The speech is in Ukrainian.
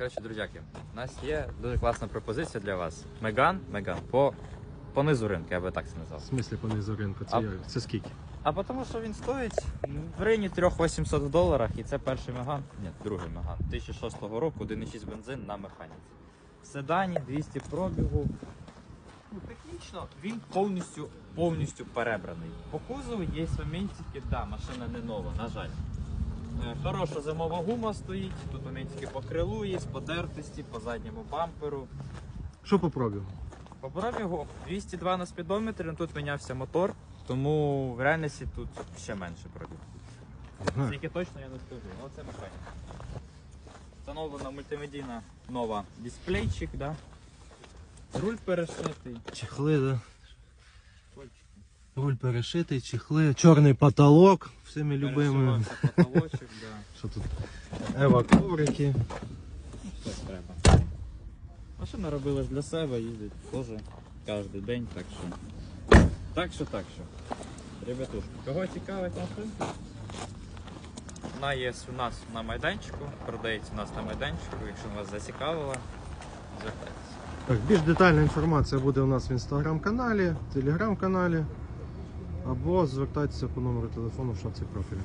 Коротше, друзяки, у нас є дуже класна пропозиція для вас. Меган, Меган, по, по низу ринку, я би так це В назвав. смислі по низу ринку? Це, А- як? це скільки? А тому що він стоїть в районі 3800 в доларах, і це перший Меган, ні, другий Меган, 2006 року, 1,6 бензин на механіці. В седані 200 пробігу. Ну, технічно він повністю, повністю перебраний. По кузову є моментики, да, машина не нова, на жаль. Хороша зимова гума стоїть, тут моментики по крилу є, по дертості, по задньому бамперу. Що по пробігу? По пробігу 202 на спідометрі, ну, тут мінявся мотор, тому в реальності тут ще менше пробіг. Ага. Скільки точно я не скажу. Ну, це механіка. Встановлена мультимедійна нова дисплейчик, да? руль перешитий. Чехли, да? Руль перешитий, чехли, чорний потолок, всіми любими. Потолочок, да. Що тут? Ева коврики. Щось треба. Машина робила для себе, їздить теж кожен день, так що. Так що, так що. Ребятушки, кого цікавить машинка? Вона є у нас на майданчику, продається у нас на майданчику, якщо вас зацікавила, звертайтеся. Так, більш детальна інформація буде у нас в інстаграм-каналі, телеграм-каналі. Або звертайтеся по номеру телефону в шапці профілю.